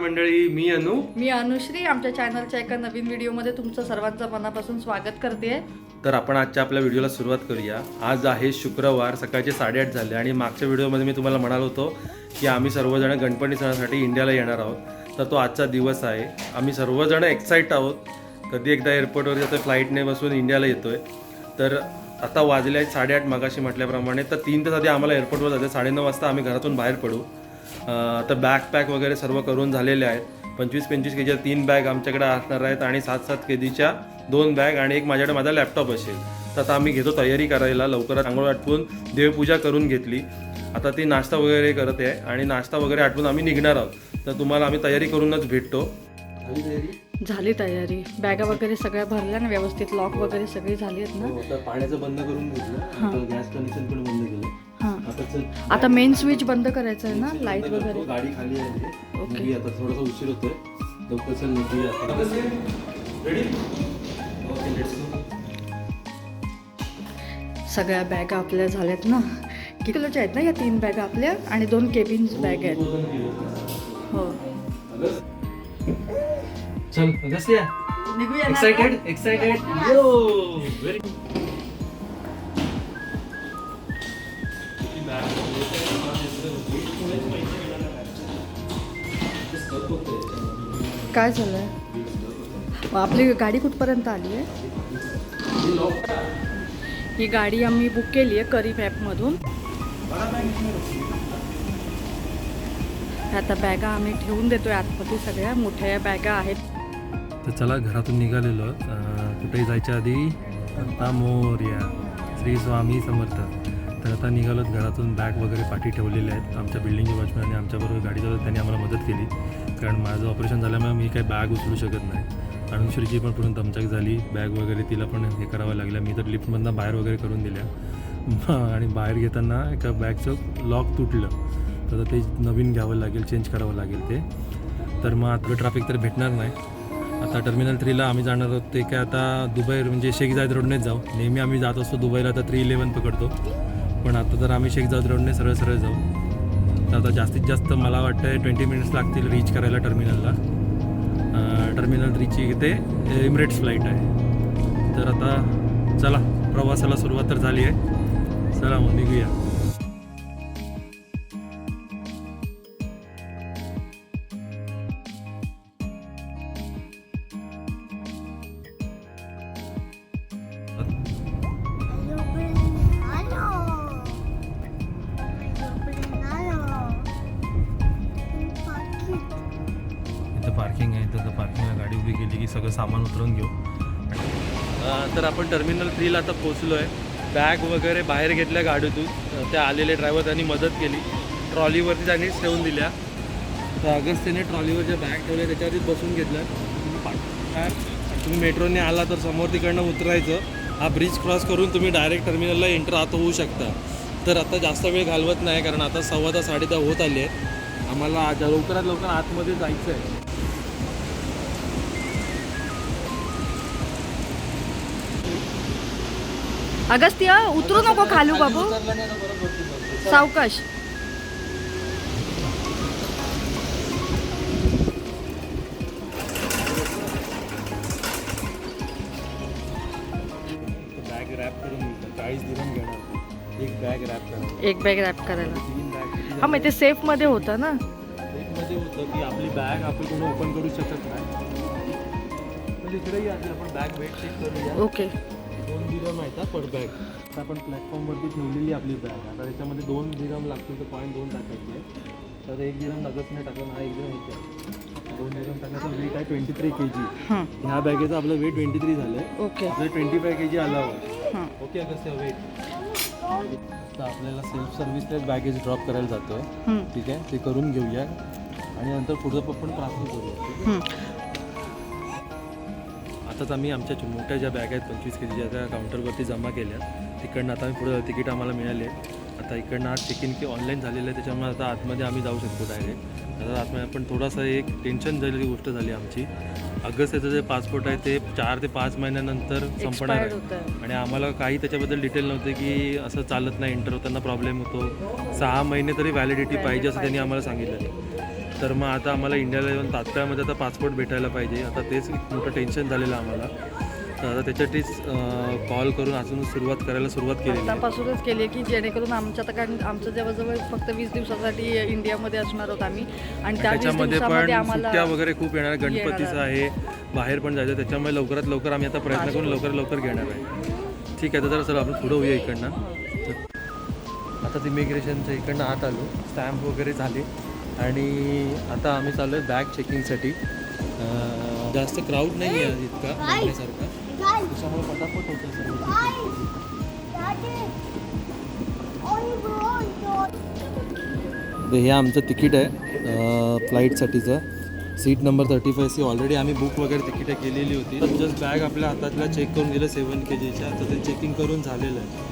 मंडळी मी अनु. मी अनुश्री आमच्या चॅनलच्या एका नवीन व्हिडिओमध्ये तुमचं सर्वांचं मनापासून स्वागत करते. तर आपण आजच्या आपल्या व्हिडिओला सुरुवात करूया. आज आहे शुक्रवार सकाळचे साडेआठ झाले आणि मागच्या व्हिडिओमध्ये मी तुम्हाला म्हणालो होतो की आम्ही सर्वजण गणपती सणासाठी इंडियाला येणार आहोत. तर तो आजचा दिवस आहे. आम्ही सर्वजण एक्साईट आहोत. कधी एकदा एअरपोर्टवर जातो फ्लाईटने बसून इंडियाला येतोय. तर आता वाजले आहेत साडेआठ मगाशी म्हटल्याप्रमाणे. तर तीन तास आधी आम्हाला एअरपोर्टवर जाते साडेनऊ वाजता आम्ही घरातून बाहेर पडू. तर बॅग पॅक वगैरे सर्व करून झालेले आहेत. पंचवीस पंचवीस केजीच्या तीन बॅग आमच्याकडे असणार आहेत आणि सात सात केजीच्या दोन बॅग आणि एक माझ्याकडे माझा लॅपटॉप असेल. तर आता आम्ही घेतो तयारी करायला लवकरात आंघोळ आटपून देवपूजा करून घेतली. आता ती नाश्ता वगैरे करत आहे आणि नाश्ता वगैरे आटपून आम्ही निघणार आहोत. तर तुम्हाला आम्ही तयारी करूनच भेटतो. झाली तयारी? झाली तयारी. बॅगा वगैरे सगळ्या भरल्या ना व्यवस्थित लॉक वगैरे सगळी झाली आहेत ना. हो, आता पाण्याचं बंद करून घेतलं. गॅस कनेक्शन पण बंद केलं. हां. आता मेन स्विच बंद करायचं आहे ना लाइट. वगैरे. गाडी खाली आहे. निघूया आता थोडासा उशीर होतोय. लवकर चल निघूया रेडी ओके लेट्स गो सगळ्या बॅगा आपल्या झाल्यात ना. किती किलोच्या आहेत ना या तीन बॅगा आपल्या? आणि दोन केबिन बॅग आहेत. हो. चल निघूया ना एक्साइटेड एक्साइटेड काय झालं आहे आपली गाडी कुठपर्यंत आली आहे? ही गाडी आम्ही बुक केली आहे करी ॲपमधून. आता बॅगा आम्ही ठेवून देतोय आतमध्ये सगळ्या. मोठ्या या बॅगा आहेत. तर चला घरातून निघालेलो. कुठेही जायच्या आधी आता मोर्या श्री स्वामी समर्थ. तर आता निघालोत घरातून बॅग वगैरे पाठी ठेवलेले आहेत. आमच्या बिल्डिंगचे आणि आमच्याबरोबर गाडी चालवत त्यांनी आम्हाला मदत केली. कारण माझं ऑपरेशन झाल्यामुळे मी काही बॅग उचलू शकत नाही. अनुश्रीची पण पूर्ण दमचाक झाली. बॅग वगैरे तिला पण हे करावं लागलं. मी तर लिफ्टमधनं बाहेर वगैरे करून दिल्या. आणि बाहेर घेताना एका बॅगचं लॉक तुटलं. तर ते नवीन घ्यावं लागेल चेंज करावं लागेल ते. तर मग आता ट्रॅफिक तर भेटणार नाही. आता टर्मिनल थ्रीला आम्ही जाणार आहोत. ते काय आता दुबई म्हणजे शेख जायद रोडनेच जाऊ. नेहमी आम्ही जात असतो दुबईला आता थ्री इलेवन पकडतो. पण आता तर आम्ही शेख जायद रोडने सरळ सरळ जाऊ. तर आता जास्तीत जास्त मला वाटतं ट्वेंटी मिनिट्स लागतील रीच करायला टर्मिनलला टर्मिनल थ्रीची इथे इमिरेट्स फ्लाईट आहे. तर आता चला प्रवासाला सुरुवात तर झाली आहे. इथं पार्किंग आहे तर पार्किंगला गाडी उभी केली की सगळं सामान उतरून घेऊ. तर आपण टर्मिनल थ्रीला आता पोचलो आहे बॅग वगैरे बाहेर घेतल्या गाडीतून. त्या आलेले ड्रायव्हर त्यांनी मदत केली. ट्रॉलीवरती त्यांनीच ठेवून दिल्या. तर अगस्तीने ट्रॉलीवर ज्या बॅग ठेवल्या त्याच्यावरतीच बसून घेतल्या तुम्ही तुम्ही मेट्रोने आला तर समोर तिकडनं उतरायचं. हा ब्रिज क्रॉस करून तुम्ही डायरेक्ट टर्मिनलला एंटर आत होऊ शकता. तर आता जास्त वेळ घालवत नाही कारण आता सव्वा दहा साडे दहा होत आले आहे आम्हाला आज लवकरात लवकर आतमध्ये जायचं आहे अगस्त्य उतरू नको खालू बाबू. सावकाश. एक बॅग रॅप करणार एक बॅग रॅप करायला. हा मग ते सेफमध्ये होतं ना? आपली बॅग आपण ओपन करू शकत नाही. ओके दोन दिरम आहेत पर बॅग आता आपण प्लॅटफॉर्मवरती ठेवलेली आपली बॅग आता त्याच्यामध्ये दोन दिरम लागतील तर पॉईंट दोन टाकायचे. तर एक दिरम लागत नाही टाकून हा एक दिरम ह्याच्या दोन दिरम टाकण्याचं वेट आहे ट्वेंटी थ्री के जी हां. ह्या बॅगेचं आपलं वेट ट्वेंटी थ्री झालं आहे ओके. आपलं ट्वेंटी फाय के जी हां. ओके कसं वेट तर आपल्याला सेल्फ सर्व्हिसलाच बॅगेज ड्रॉप करायला जातो आहे ठीक आहे? ते करून घेऊया. आणि नंतर पुढचं पण प्रार्थना करूया. आताच आम्ही आमच्या मोठ्या ज्या बॅग आहेत पंचवीस के जीच्या त्या काउंटरवरती जमा केल्या. तिकडनं आता आम्ही पुढं तिकीट आम्हाला मिळाले. आता इकडनं आज चेक इन की ऑनलाईन झालेलं आहे त्याच्यामुळे आता आतमध्ये आम्ही जाऊ शकतो डायरेक्ट आता आतमध्ये पण थोडासा एक टेन्शन झालेली गोष्ट झाली आमची. अगस्त्याचं जे पासपोर्ट आहे ते चार ते पाच महिन्यानंतर संपणार आहे. आणि आम्हाला काही त्याच्याबद्दल डिटेल नव्हते की असं चालत नाही इंटर होताना प्रॉब्लेम होतो. सहा महिने तरी व्हॅलिडिटी पाहिजे असं त्यांनी आम्हाला सांगितलं. तर मग आता आम्हाला इंडियाला येऊन तात्काळमध्ये आता पासपोर्ट भेटायला पाहिजे. आता तेच एक मोठं टेन्शन झालेलं आम्हाला. तर आता त्याच्यासाठीच कॉल करून अजून सुरुवात करायला सुरुवात केलेली आहे. आतापासूनच केली की जेणेकरून आमच्या आता कारण आमचं जवळजवळ फक्त वीस दिवसासाठी इंडियामध्ये असणार आहोत आम्ही. आणि त्याच्यामध्ये पण सुट्ट्या वगैरे खूप येणार गणपतीचं आहे बाहेर पण जायचं त्याच्यामुळे लवकरात लवकर आम्ही आता प्रयत्न करून लवकर लवकर घेणार आहे. ठीक आहे तर जरा चला आपण पुढं होऊया इकडनं. आता इमिग्रेशनच्या इकडनं आत आलो. स्टॅम्प वगैरे झाले. आणि आता आम्ही चाललो आहे बॅग चेकिंगसाठी. जास्त क्राऊड नाही आहे इतका बघण्यासारखा त्याच्यामुळे पटापट होतं सर्व हे आमचं तिकीट आहे फ्लाईटसाठीचं seat number thirty five C already आम्ही बुक वगैरे तिकीटं केलेली होती. जस्ट बॅग आपल्या हातातला चेक करून गेलं सेवन के जीच्या तर ते चेकिंग करून झालेलं आहे.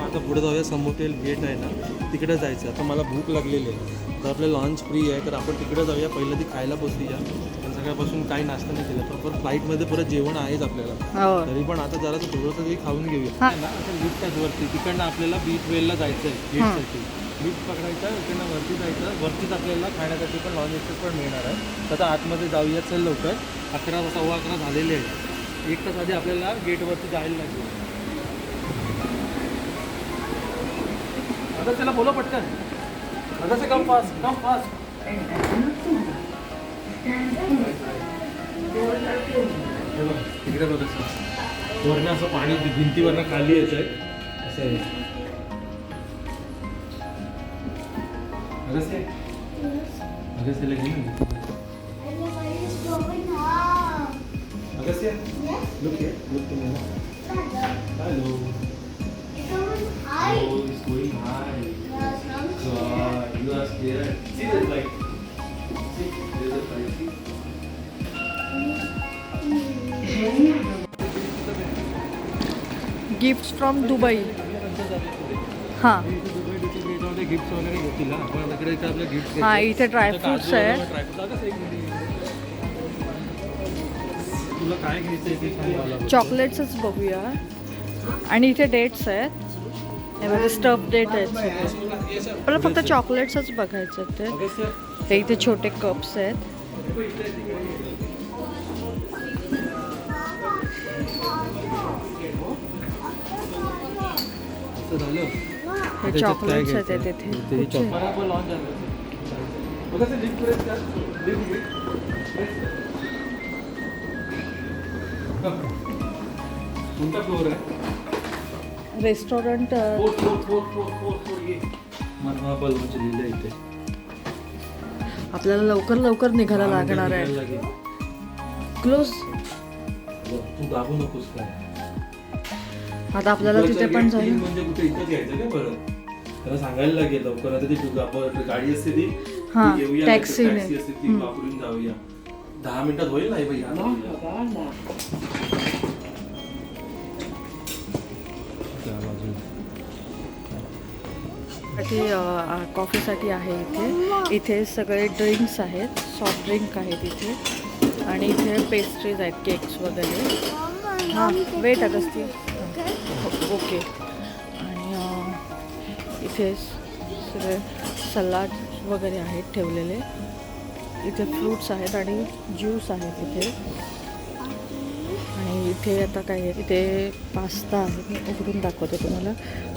मग आता पुढे जाऊया. समोटेल गेट आहे ना तिकडे जायचं. आता मला भूक लागलेली आहे. तर आपलं लॉन्च फ्री आहे. तर आपण तिकडे जाऊया. पहिलं ती खायला बसूया. पण सकाळपासून काही नाश्ता नाही केला. पण फ्लाईटमध्ये परत जेवण आहेच आपल्याला. हो. तरी पण आता जरा थोडंसं तरी खाऊन घेऊया. आता लिफ्ट आहे वरती. तिकडनं आपल्याला बीच वेलला जायचं आहे गेटसाठी लिफ्ट पकडायचं इकडनं वरती जायचं. वरतीच आपल्याला खाण्यासाठी पण नॉन व्हेज पण मिळणार आहे. तर आता आतमध्ये जाऊया चल लवकर. अकरा सव्वा अकरा झालेले आहे. एक तास आधी आपल्याला गेटवरती जायला लागेल. आता त्याला बोला पटकन. आता से कम फास्ट कम फास्ट तिकडे बघ वरनं असं पाणी भिंतीवरनं खाली येत आहे असं आहे. अगस्त्य अगस्त्यला घे ना. Agastya look here look oh going high God you are scared see the light see there's a light see gift from Dubai हां गिफ्ट वगैरे घेतील हा इथे आपले गिफ्ट हां इथे ड्रायफ्रुट्स आहे चॉकलेट्सच बघूया. आणि इथे डेट्स आहेत. यामध्ये स्टफ डेट आहेत सगळे आपल्याला फक्त चॉकलेट्सच बघायचं आहेत ते अगस्त्य हे इथे छोटे कप्स आहेत. असं झालं हे चॉकलेट्स आहेत तिथे ते कुठचे? चॉकलेट लॉन्च झालं अगस्त्य लिफ्ट पुढे कर लिफ्ट कोणता फ्लोअर आहे? रेस्टॉरंट म्हणजे लिहिलं इथे. आपल्याला लवकर लवकर निघायला लागणार आहे. क्लोज तू दाबू नकोस काय? आता आपल्याला तिथे पण जाईल म्हणजे कुठे इथं घ्यायचं का परत? त्याला सांगायला लागेल लवकर. आता ती गाडी असते ती. हा. टॅक्सी असते ती वापरून जाऊया. दहा मिनिटात होईल नाही बाई कॉफीसाठी आहे इथे. इथे सगळे ड्रिंक्स आहेत सॉफ्ट ड्रिंक आहेत इथे. आणि इथे पेस्ट्रीज आहेत केक्स वगैरे. हां वेट अगस्ती. ओके आणि इथे सगळे सलाड वगैरे आहेत ठेवलेले. इथे फ्रूट्स आहेत आणि ज्यूस आहेत इथे. इथे आता काय आहे इथे पास्ता आहे. मी उघडून दाखवते तुम्हाला.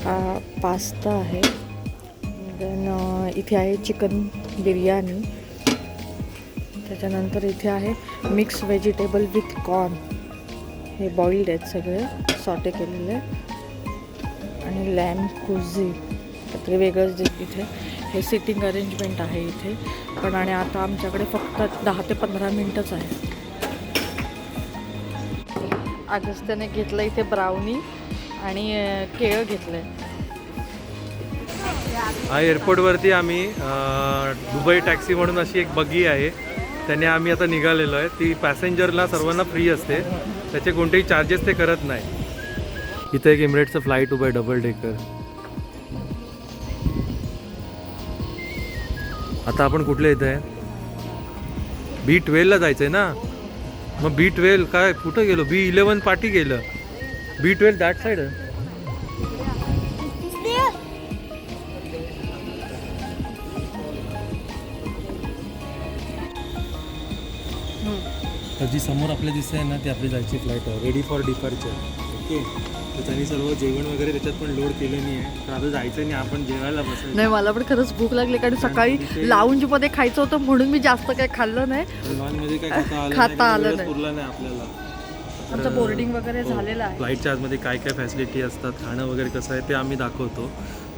हा पास्ता आहे. देन इथे आहे चिकन बिर्याणी. त्याच्यानंतर इथे आहे मिक्स व्हेजिटेबल विथ कॉर्न. हे बॉईल्ड आहेत सगळे. सॉटे केलेले. आणि लॅम कुझी तर वेगळंच दे इथे. हे सिटिंग अरेंजमेंट आहे इथे. पण आणि आता आमच्याकडे फक्त दहा ते पंधरा मिनटंच आहे. अगस्त्याने घेतलं इथे ब्राउनी आणि केळं घेतलं आहे हा एअरपोर्टवरती आम्ही दुबई टॅक्सी म्हणून अशी एक बगी आहे. त्याने आम्ही आता निघालेलो आहे. ती पॅसेंजरला सर्वांना फ्री असते. त्याचे कोणतेही चार्जेस ते करत नाही. इथं एक इमिरेटचं फ्लाईट उभं आहे डबल डेकर आता आपण कुठले येत आहे? बी ट्वेल्वला जायचं आहे ना? मग बी ट्वेल्व काय कुठं गेलो? बी इलेवन पार्टी गेलं. बी ट्वेल्व दॅट साईड तर जी समोर आपल्या दिसते आहे ना ती आपली जायची फ्लाईट आहे. रेडी फॉर डिपार्चर ओके तर त्यांनी सर्व जेवण वगैरे त्याच्यात पण लोड केलं नाही आहे तर आता जायचं नाही आपण जेवायला बसायचं. नाही मला पण खरंच भूक लागली कारण सकाळी लाऊंजमध्ये खायचं होतं म्हणून मी जास्त काही खाल्लं नाही. काय खाता आलं नाही, नाही. पुरला नाही आपल्याला? आमचं बोर्डिंग वगैरे झालेलं आहे. फ्लाईटच्या आतमध्ये काय काय फॅसिलिटी असतात खाणं वगैरे कसं आहे ते आम्ही दाखवतो.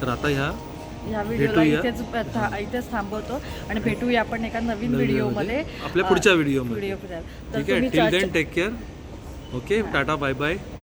तर आता ह्या या व्हिडिओला. इथेच थांबवतो आणि भेटूया आपण एका नवीन व्हिडिओमध्ये आपल्या पुढच्या व्हिडिओमध्ये ठीक आहे take care okay tata bye bye